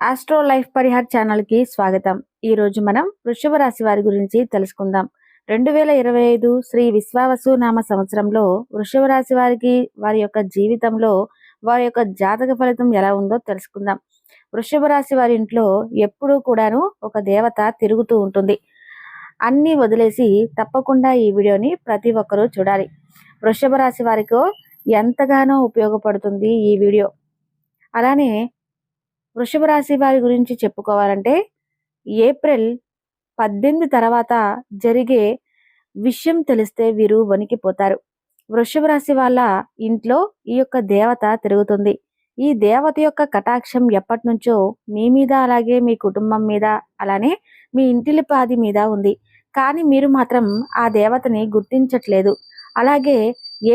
Astro life Parihar ఛానల్కి స్వాగతం. ఈ రోజు మనం వృషభ రాశి వారి గురించి తెలుసుకుందాం. రెండు వేల ఇరవై ఐదు శ్రీ విశ్వావసు నామ సంవత్సరంలో వృషభ రాశి వారికి వారి యొక్క జీవితంలో వారి యొక్క జాతక ఫలితం ఎలా ఉందో తెలుసుకుందాం. వృషభ రాశి వారి ఇంట్లో ఎప్పుడూ కూడాను ఒక దేవత తిరుగుతూ ఉంటుంది. అన్నీ వదిలేసి తప్పకుండా ఈ వీడియోని ప్రతి ఒక్కరూ చూడాలి. వృషభ రాశి వారికి ఎంతగానో ఉపయోగపడుతుంది ఈ వీడియో. అలానే వృషభ రాశి వారి గురించి చెప్పుకోవాలంటే ఏప్రిల్ పద్దెనిమిది తర్వాత జరిగే విషయం తెలిస్తే వీరు వణికిపోతారు వృషభ రాశి వాళ్ళ ఇంట్లో ఈ యొక్క దేవత తిరుగుతుంది. ఈ దేవత యొక్క కటాక్షం ఎప్పటి నుంచో మీ మీద అలాగే మీ కుటుంబం మీద అలానే మీ ఇంటిలిపాది మీద ఉంది. కానీ మీరు మాత్రం ఆ దేవతని గుర్తించట్లేదు. అలాగే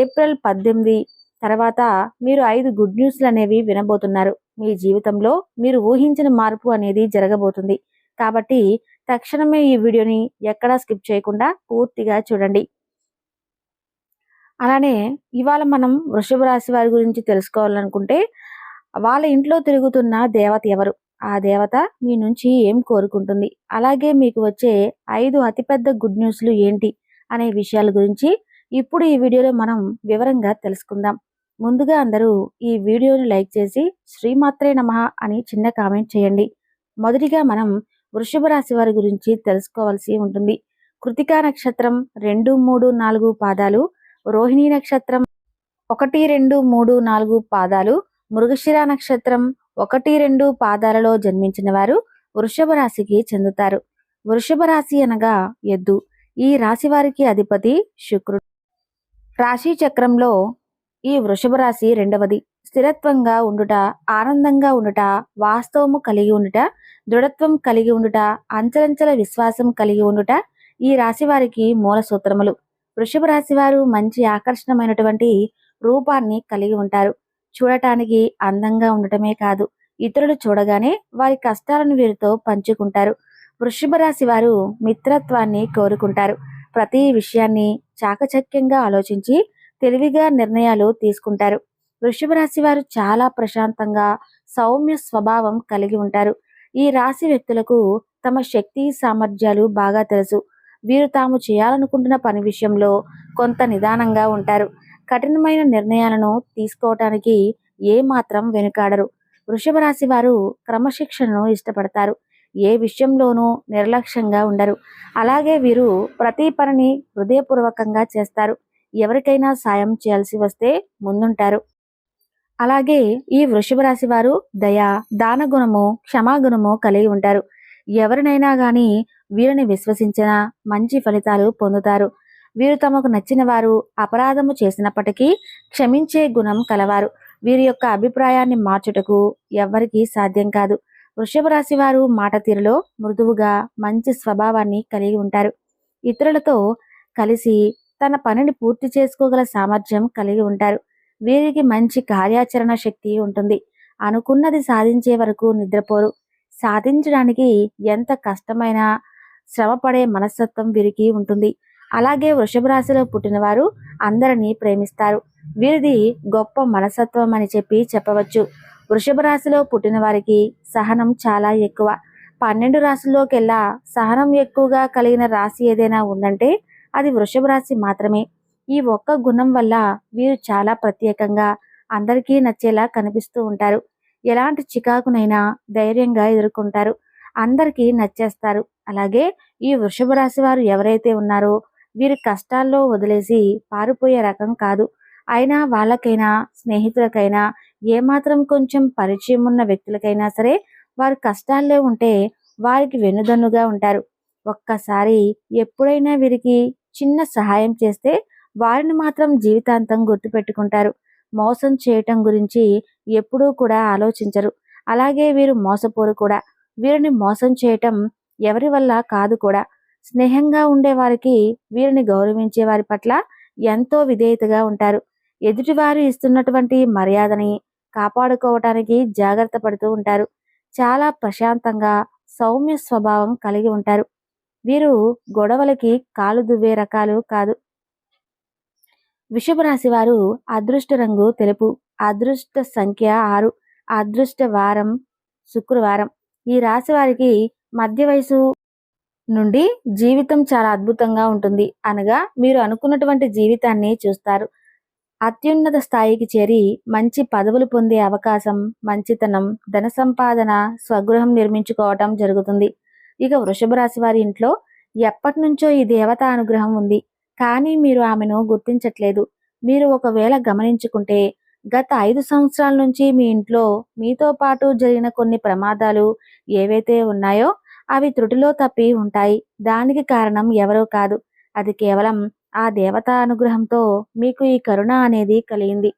ఏప్రిల్ పద్దెనిమిది తర్వాత మీరు ఐదు గుడ్ న్యూస్లు అనేవి వినబోతున్నారు. మీ జీవితంలో మీరు ఊహించిన మార్పు అనేది జరగబోతుంది. కాబట్టి తక్షణమే ఈ వీడియోని ఎక్కడా స్కిప్ చేయకుండా పూర్తిగా చూడండి. అలానే ఇవాళ మనం వృషభ రాశి వారి గురించి తెలుసుకోవాలనుకుంటే వాళ్ళ ఇంట్లో తిరుగుతున్న దేవత ఎవరు? ఆ దేవత మీ నుంచి ఏం కోరుకుంటుంది? అలాగే మీకు వచ్చే ఐదు అతిపెద్ద గుడ్ న్యూస్లు ఏంటి? అనే విషయాల గురించి ఇప్పుడు ఈ వీడియోలో మనం వివరంగా తెలుసుకుందాం. ముందుగా అందరూ ఈ వీడియోని లైక్ చేసి శ్రీమాత్రే నమ అని చిన్న కామెంట్ చేయండి. మొదటిగా మనం వృషభ రాశి వారి గురించి తెలుసుకోవాల్సి ఉంటుంది. కృతికా నక్షత్రం రెండు మూడు నాలుగు పాదాలు రోహిణి నక్షత్రం ఒకటి రెండు మూడు నాలుగు పాదాలు మృగశిర నక్షత్రం ఒకటి రెండు పాదాలలో జన్మించిన వారు వృషభ రాశికి చెందుతారు. వృషభ రాశి అనగా ఎద్దు. ఈ రాశి వారికి అధిపతి శుక్రుడు. రాశి చక్రంలో ఈ వృషభ రాశి రెండవది. స్థిరత్వంగా ఉండుట ఆనందంగా ఉండుట వాస్తవము కలిగి ఉండుట దృఢత్వం కలిగి ఉండుట అంచలంచల విశ్వాసం కలిగి ఉండుట ఈ రాశి వారికి మూల సూత్రములు. వృషభ రాశి వారు మంచి ఆకర్షణమైనటువంటి రూపాన్ని కలిగి ఉంటారు. చూడటానికి అందంగా ఉండటమే కాదు ఇతరులు చూడగానే వారి కష్టాలను వీరితో పంచుకుంటారు. వృషభ రాశి వారు మిత్రత్వాన్ని కోరుకుంటారు. ప్రతి విషయాన్ని చాకచక్యంగా ఆలోచించి తెలివిగా నిర్ణయాలు తీసుకుంటారు. వృషభ రాశి వారు చాలా ప్రశాంతంగా సౌమ్య స్వభావం కలిగి ఉంటారు. ఈ రాశి వ్యక్తులకు తమ శక్తి సామర్థ్యాలు బాగా తెలుసు. వీరు తాము చేయాలనుకుంటున్న పని విషయంలో కొంత నిదానంగా ఉంటారు. కఠినమైన నిర్ణయాలను తీసుకోవటానికి ఏమాత్రం వెనుకాడరు. వృషభ రాశి వారు క్రమశిక్షణను ఇష్టపడతారు. ఏ విషయంలోనూ నిర్లక్ష్యంగా ఉండరు. అలాగే వీరు ప్రతి పనిని హృదయపూర్వకంగా చేస్తారు. ఎవరికైనా సాయం చేయాల్సి వస్తే ముందుంటారు. అలాగే ఈ వృషభ రాశి వారు దయ దానగుణము క్షమాగుణము కలిగి ఉంటారు. ఎవరినైనా గాని వీరిని విశ్వసించిన మంచి ఫలితాలు పొందుతారు. వీరు తమకు నచ్చిన వారు అపరాధము చేసినప్పటికీ క్షమించే గుణం కలవారు. వీరి యొక్క అభిప్రాయాన్ని మార్చుటకు ఎవ్వరికీ సాధ్యం కాదు. వృషభ రాశి వారు మాట తీరులో మృదువుగా మంచి స్వభావాన్ని కలిగి ఉంటారు. ఇతరులతో కలిసి తన పనిని పూర్తి చేసుకోగల సామర్థ్యం కలిగి ఉంటారు. వీరికి మంచి కార్యాచరణ శక్తి ఉంటుంది. అనుకున్నది సాధించే వరకు నిద్రపోరు. సాధించడానికి ఎంత కష్టమైన శ్రమపడే మనస్తత్వం వీరికి ఉంటుంది. అలాగే వృషభ రాశిలో పుట్టినవారు అందరినీ ప్రేమిస్తారు. వీరిది గొప్ప మనస్తత్వం అని చెప్పి చెప్పవచ్చు. వృషభ రాశిలో పుట్టిన వారికి సహనం చాలా ఎక్కువ. పన్నెండు రాశుల్లోకెల్లా సహనం ఎక్కువగా కలిగిన రాశి ఏదైనా ఉందంటే అది వృషభ రాశి మాత్రమే. ఈ ఒక్క గుణం వల్ల వీరు చాలా ప్రత్యేకంగా అందరికీ నచ్చేలా కనిపిస్తూ ఉంటారు. ఎలాంటి చికాకునైనా ధైర్యంగా ఎదుర్కొంటారు. అందరికీ నచ్చేస్తారు. అలాగే ఈ వృషభ రాశి వారు ఎవరైతే ఉన్నారో వీరి కష్టాల్లో వదిలేసి పారిపోయే రకం కాదు. అయినా వాళ్ళకైనా స్నేహితులకైనా ఏమాత్రం కొంచెం పరిచయం ఉన్న వ్యక్తులకైనా సరే వారు కష్టాల్లో ఉంటే వారికి వెనుదన్నుగా ఉంటారు. ఒక్కసారి ఎప్పుడైనా వీరికి చిన్న సహాయం చేస్తే వారిని మాత్రం జీవితాంతం గుర్తుపెట్టుకుంటారు. మోసం చేయటం గురించి ఎప్పుడూ కూడా ఆలోచించరు. అలాగే వీరు మోసపోరు కూడా. వీరిని మోసం చేయటం ఎవరి వల్ల కాదు కూడా. స్నేహంగా ఉండే వారికి వీరిని గౌరవించే వారి పట్ల ఎంతో విధేయతగా ఉంటారు. ఎదుటివారు ఇస్తున్నటువంటి మర్యాదని కాపాడుకోవటానికి జాగ్రత్త పడుతూ ఉంటారు. చాలా ప్రశాంతంగా సౌమ్య స్వభావం కలిగి ఉంటారు. వీరు గొడవలకి కాలు దువ్వే రకాలు కాదు. వృషభ రాశి వారు అదృష్ట రంగు తెలుపు అదృష్ట సంఖ్య ఆరు అదృష్ట వారం శుక్రవారం. ఈ రాశి వారికి మధ్య వయసు నుండి జీవితం చాలా అద్భుతంగా ఉంటుంది. అనగా మీరు అనుకున్నటువంటి జీవితాన్ని చూస్తారు. అత్యున్నత స్థాయికి చేరి మంచి పదవులు పొందే అవకాశం మంచితనం ధన సంపాదన స్వగృహం నిర్మించుకోవటం జరుగుతుంది. ఇక వృషభ రాశి వారి ఇంట్లో ఎప్పటి నుంచో ఈ దేవత అనుగ్రహం ఉంది. కానీ మీరు ఆమెను గుర్తించట్లేదు. మీరు ఒకవేళ గమనించుకుంటే గత ఐదు సంవత్సరాల నుంచి మీ ఇంట్లో మీతో పాటు జరిగిన కొన్ని ప్రమాదాలు ఏవైతే ఉన్నాయో అవి త్రుటిలో తప్పి ఉంటాయి. దానికి కారణం ఎవరో కాదు. అది కేవలం ఆ దేవతా అనుగ్రహంతో మీకు ఈ కరుణ అనేది కలిగింది.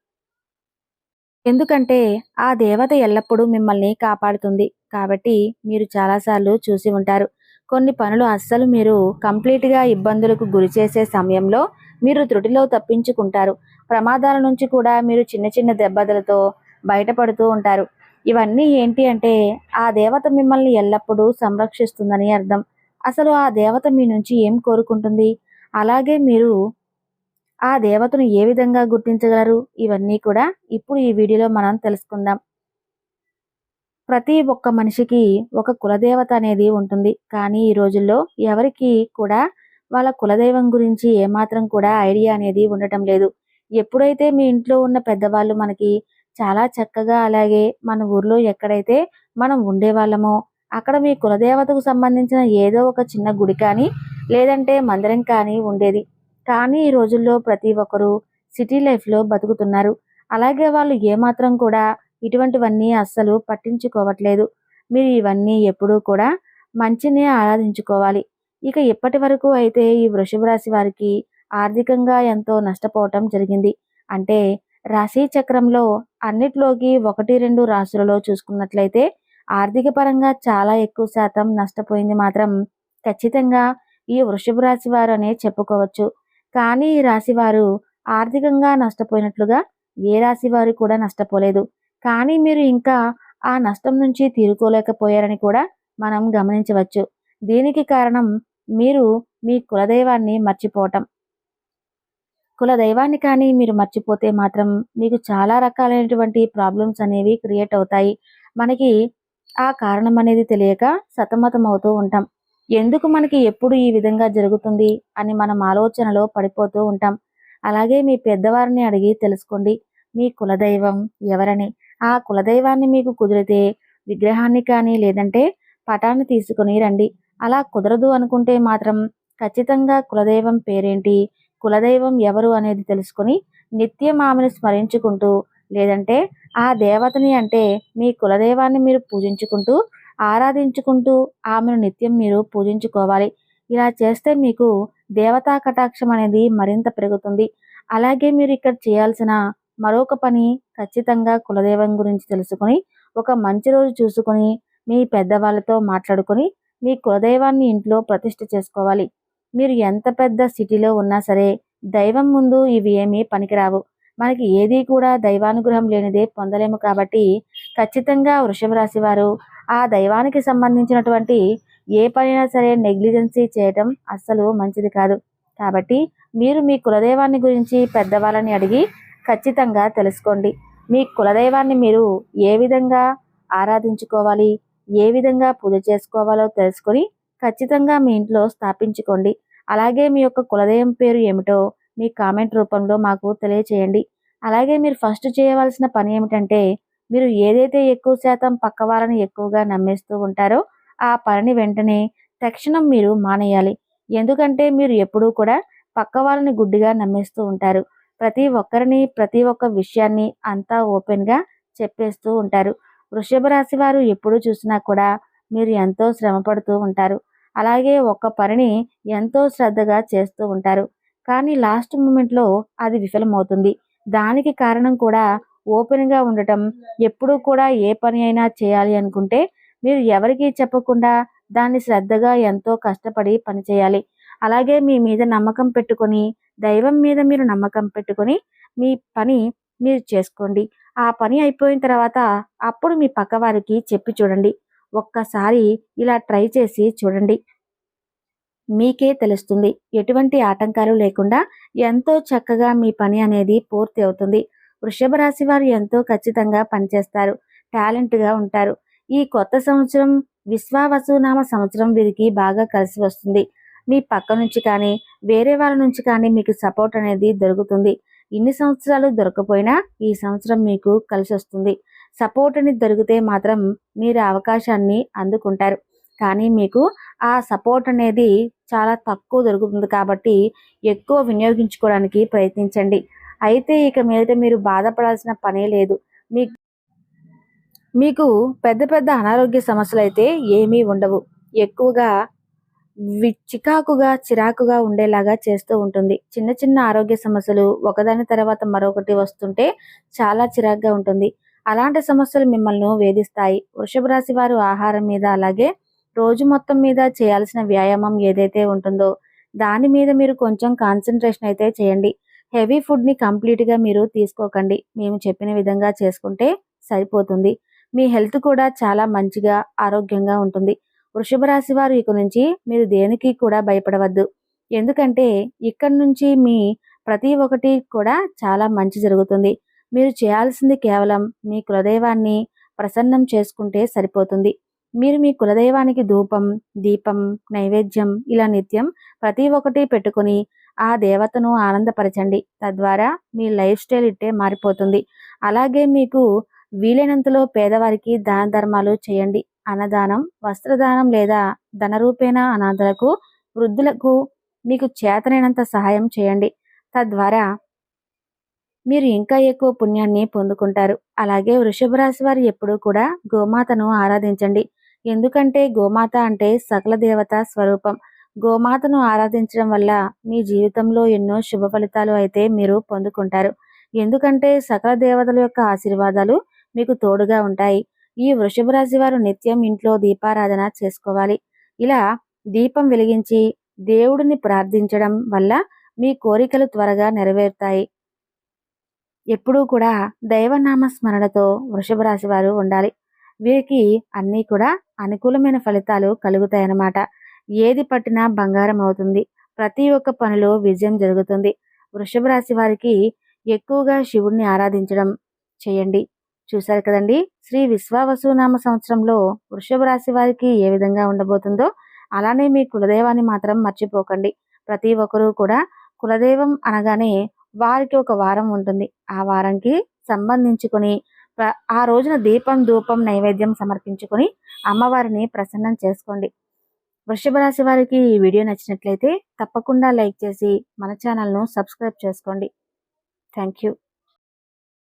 ఎందుకంటే ఆ దేవత ఎల్లప్పుడూ మిమ్మల్ని కాపాడుతుంది కాబట్టి మీరు చాలాసార్లు చూసి ఉంటారు. కొన్ని పనులు అస్సలు మీరు కంప్లీట్గా ఇబ్బందులకు గురి చేసే సమయంలో మీరు త్రుటిలో తప్పించుకుంటారు. ప్రమాదాల నుంచి కూడా మీరు చిన్న చిన్న దెబ్బతలతో బయటపడుతూ ఉంటారు. ఇవన్నీ ఏంటి అంటే ఆ దేవత మిమ్మల్ని ఎల్లప్పుడూ సంరక్షిస్తుందని అర్థం. అసలు ఆ దేవత మీ నుంచి ఏం కోరుకుంటుంది? అలాగే మీరు ఆ దేవతను ఏ విధంగా గుర్తించగలరు? ఇవన్నీ కూడా ఇప్పుడు ఈ వీడియోలో మనం తెలుసుకుందాం. ప్రతి ఒక్క మనిషికి ఒక కులదేవత అనేది ఉంటుంది. కానీ ఈ రోజుల్లో ఎవరికి కూడా వాళ్ళ కులదైవం గురించి ఏమాత్రం కూడా ఐడియా అనేది ఉండటం లేదు. ఎప్పుడైతే మీ ఇంట్లో ఉన్న పెద్దవాళ్ళు మనకి చాలా చక్కగా అలాగే మన ఊర్లో ఎక్కడైతే మనం ఉండేవాళ్ళమో అక్కడ మీ కులదేవతకు సంబంధించిన ఏదో ఒక చిన్న గుడి కానీ లేదంటే మందిరం కానీ ఉండేది. కానీ ఈ రోజుల్లో ప్రతి ఒక్కరూ సిటీ లైఫ్లో బతుకుతున్నారు. అలాగే వాళ్ళు ఏమాత్రం కూడా ఇటువంటివన్నీ అస్సలు పట్టించుకోవట్లేదు. మీరు ఇవన్నీ ఎప్పుడూ కూడా మంచినే ఆరాధించుకోవాలి. ఇక ఇప్పటి వరకు అయితే ఈ వృషభ రాశి వారికి ఆర్థికంగా ఎంతో నష్టపోవటం జరిగింది? అంటే రాశి చక్రంలో అన్నిట్లోకి ఒకటి రెండు రాశులలో చూసుకున్నట్లయితే ఆర్థిక పరంగా చాలా ఎక్కువ శాతం నష్టపోయింది మాత్రం ఖచ్చితంగా ఈ వృషభ రాశి వారు అనే చెప్పుకోవచ్చు. కానీ ఈ రాశివారు ఆర్థికంగా నష్టపోయినట్లుగా ఏ రాశివారు కూడా నష్టపోలేదు. కానీ మీరు ఇంకా ఆ నష్టం నుంచి తీరుకోలేకపోయారని కూడా మనం గమనించవచ్చు. దీనికి కారణం మీరు మీ కులదైవాన్ని మర్చిపోవటం. కులదైవాన్ని కానీ మీరు మర్చిపోతే మాత్రం మీకు చాలా రకాలైనటువంటి ప్రాబ్లమ్స్ అనేవి క్రియేట్ అవుతాయి. మనకి ఆ కారణం అనేది తెలియక సతమతం అవుతూ ఉంటాం. ఎందుకు మనకి ఎప్పుడు ఈ విధంగా జరుగుతుంది అని మనం ఆలోచనలో పడిపోతూ ఉంటాం. అలాగే మీ పెద్దవారిని అడిగి తెలుసుకోండి. మీ కులదైవం ఎవరని. ఆ కులదైవాన్ని మీకు కుదిరితే విగ్రహాన్ని కానీ లేదంటే పటాన్ని తీసుకుని రండి. అలా కుదరదు అనుకుంటే మాత్రం ఖచ్చితంగా కులదైవం పేరేంటి కులదైవం ఎవరు అనేది తెలుసుకుని నిత్యం ఆమెను స్మరించుకుంటూ లేదంటే ఆ దేవతని అంటే మీ కులదైవాన్ని మీరు పూజించుకుంటూ ఆరాధించుకుంటూ ఆమెను నిత్యం మీరు పూజించుకోవాలి. ఇలా చేస్తే మీకు దేవతా కటాక్షం అనేది మరింత పెరుగుతుంది. అలాగే మీరు ఇక్కడ చేయాల్సిన మరొక పని ఖచ్చితంగా కులదైవం గురించి తెలుసుకొని ఒక మంచి రోజు చూసుకొని మీ పెద్దవాళ్ళతో మాట్లాడుకొని మీ కులదైవాన్ని ఇంట్లో ప్రతిష్ఠ చేసుకోవాలి. మీరు ఎంత పెద్ద సిటీలో ఉన్నా సరే దైవం ముందు ఇవి ఏమీ పనికిరావు. మనకి ఏది కూడా దైవానుగ్రహం లేనిదే పొందలేము కాబట్టి ఖచ్చితంగా వృషభ రాశి వారు ఆ దైవానికి సంబంధించినటువంటి ఏ పనైనా సరే నెగ్లిజెన్సీ చేయటం అస్సలు మంచిది కాదు. కాబట్టి మీరు మీ కులదైవాన్ని గురించి పెద్దవాళ్ళని అడిగి ఖచ్చితంగా తెలుసుకోండి. మీ కులదైవాన్ని మీరు ఏ విధంగా ఆరాధించుకోవాలి ఏ విధంగా పూజ చేసుకోవాలో తెలుసుకొని ఖచ్చితంగా మీ ఇంట్లో స్థాపించుకోండి. అలాగే మీ యొక్క కులదైవం పేరు ఏమిటో మీ కామెంట్ రూపంలో మాకు తెలియచేయండి. అలాగే మీరు ఫస్ట్ చేయవలసిన పని ఏమిటంటే మీరు ఏదైతే ఎక్కువ శాతం పక్క వాళ్ళని ఎక్కువగా నమ్మేస్తూ ఉంటారో ఆ పనిని వెంటనే తక్షణం మీరు మానేయాలి. ఎందుకంటే మీరు ఎప్పుడూ కూడా పక్క వాళ్ళని గుడ్డిగా నమ్మేస్తూ ఉంటారు. ప్రతి ఒక్కరిని ప్రతి ఒక్క విషయాన్ని అంతా ఓపెన్గా చెప్పేస్తూ ఉంటారు. వృషభ రాశి వారు ఎప్పుడు చూసినా కూడా మీరు ఎంతో శ్రమ పడుతూ ఉంటారు. అలాగే ఒక్క పనిని ఎంతో శ్రద్ధగా చేస్తూ ఉంటారు. కానీ లాస్ట్ మూమెంట్లో అది విఫలమవుతుంది. దానికి కారణం కూడా ఓపెన్గా ఉండటం ఎప్పుడూ కూడా ఏ పని అయినా చేయాలి అనుకుంటే మీరు ఎవరికీ చెప్పకుండా దాన్ని శ్రద్ధగా ఎంతో కష్టపడి పనిచేయాలి అలాగే మీ మీద నమ్మకం పెట్టుకొని దైవం మీద మీరు నమ్మకం పెట్టుకొని మీ పని మీరు చేసుకోండి. ఆ పని అయిపోయిన తర్వాత అప్పుడు మీ పక్కవారికి చెప్పి చూడండి. ఒక్కసారి ఇలా ట్రై చేసి చూడండి. మీకే తెలుస్తుంది. ఎటువంటి ఆటంకాలు లేకుండా ఎంతో చక్కగా మీ పని అనేది పూర్తి అవుతుంది. వృషభ రాశి వారు ఎంతో ఖచ్చితంగా పనిచేస్తారు టాలెంట్గా ఉంటారు. ఈ కొత్త సంవత్సరం విశ్వావసునామ సంవత్సరం వీరికి బాగా కలిసి వస్తుంది. మీ పక్క నుంచి కానీ వేరే వాళ్ళ నుంచి కానీ మీకు సపోర్ట్ అనేది దొరుకుతుంది. ఇన్ని సంవత్సరాలు దొరకపోయినా ఈ సంవత్సరం మీకు కలిసి వస్తుంది. సపోర్ట్ అనేది దొరికితే మాత్రం మీరు అవకాశాన్ని అందుకుంటారు. కానీ మీకు ఆ సపోర్ట్ అనేది చాలా తక్కువ దొరుకుతుంది కాబట్టి ఎక్కువ వినియోగించుకోవడానికి ప్రయత్నించండి. అయితే ఇక మీదట మీరు బాధపడాల్సిన పనే లేదు. మీ మీకు పెద్ద పెద్ద అనారోగ్య సమస్యలు అయితే ఏమీ ఉండవు. ఎక్కువగా వి చికాకుగా చిరాకుగా ఉండేలాగా చేస్తూ ఉంటుంది. చిన్న చిన్న ఆరోగ్య సమస్యలు ఒకదాని తర్వాత మరొకటి వస్తుంటే చాలా చిరాకుగా ఉంటుంది. అలాంటి సమస్యలు మిమ్మల్ని వేధిస్తాయి. వృషభ రాశి వారు ఆహారం మీద అలాగే రోజు మొత్తం మీద చేయాల్సిన వ్యాయామం ఏదైతే ఉంటుందో దాని మీద మీరు కొంచెం కాన్సన్ట్రేషన్ అయితే చేయండి. హెవీ ఫుడ్ని కంప్లీట్గా మీరు తీసుకోకండి. మేము చెప్పిన విధంగా చేసుకుంటే సరిపోతుంది. మీ హెల్త్ కూడా చాలా మంచిగా ఆరోగ్యంగా ఉంటుంది. వృషభ రాశి వారు ఇక నుంచి మీరు దేనికి కూడా భయపడవద్దు. ఎందుకంటే ఇక్కడ నుంచి మీ ప్రతి ఒక్కటి కూడా చాలా మంచి జరుగుతుంది. మీరు చేయాల్సింది కేవలం మీ కులదైవాన్ని ప్రసన్నం చేసుకుంటే సరిపోతుంది. మీరు మీ కులదైవానికి ధూపం దీపం నైవేద్యం ఇలా నిత్యం ప్రతి ఒక్కటి పెట్టుకుని ఆ దేవతను ఆనందపరచండి. తద్వారా మీ లైఫ్ స్టైల్ ఇట్టే మారిపోతుంది. అలాగే మీకు వీలైనంతలో పేదవారికి దాన ధర్మాలు చేయండి. అన్నదానం వస్త్రదానం లేదా ధనరూపేణ అనాథలకు వృద్ధులకు మీకు చేతనైనంత సహాయం చేయండి. తద్వారా మీరు ఇంకా ఎక్కువ పుణ్యాన్ని పొందుకుంటారు. అలాగే వృషభ రాశి వారు ఎప్పుడూ కూడా గోమాతను ఆరాధించండి. ఎందుకంటే గోమాత అంటే సకల దేవత స్వరూపం. గోమాతను ఆరాధించడం వల్ల మీ జీవితంలో ఎన్నో శుభ ఫలితాలు అయితే మీరు పొందుకుంటారు. ఎందుకంటే సకల దేవతల యొక్క ఆశీర్వాదాలు మీకు తోడుగా ఉంటాయి. ఈ వృషభ రాశి వారు నిత్యం ఇంట్లో దీపారాధన చేసుకోవాలి. ఇలా దీపం వెలిగించి దేవుడిని ప్రార్థించడం వల్ల మీ కోరికలు త్వరగా నెరవేరుతాయి. ఎప్పుడూ కూడా దైవనామ స్మరణతో వృషభ రాశి వారు ఉండాలి. వీరికి అన్నీ కూడా అనుకూలమైన ఫలితాలు కలుగుతాయన్నమాట. ఏది పట్టినా బంగారం అవుతుంది. ప్రతి ఒక్క పనిలో విజయం జరుగుతుంది. వృషభ రాశి వారికి ఎక్కువగా శివుణ్ణి ఆరాధించడం చేయండి. చూశారు కదండి? శ్రీ విశ్వావసునామ సంవత్సరంలో వృషభ రాశి వారికి ఏ విధంగా ఉండబోతుందో అలానే మీ కులదైవాన్ని మాత్రం మర్చిపోకండి. ప్రతి ఒక్కరూ కూడా కులదైవం అనగానే వారికి ఒక వారం ఉంటుంది. ఆ వారంకి సంబంధించుకొని ఆ రోజున దీపం ధూపం నైవేద్యం సమర్పించుకొని అమ్మవారిని ప్రసన్నం చేసుకోండి. వృషభ రాశి వారికి ఈ వీడియో నచ్చినట్లయితే తప్పకుండా లైక్ చేసి మన ఛానల్ను సబ్స్క్రైబ్ చేసుకోండి. Thank you.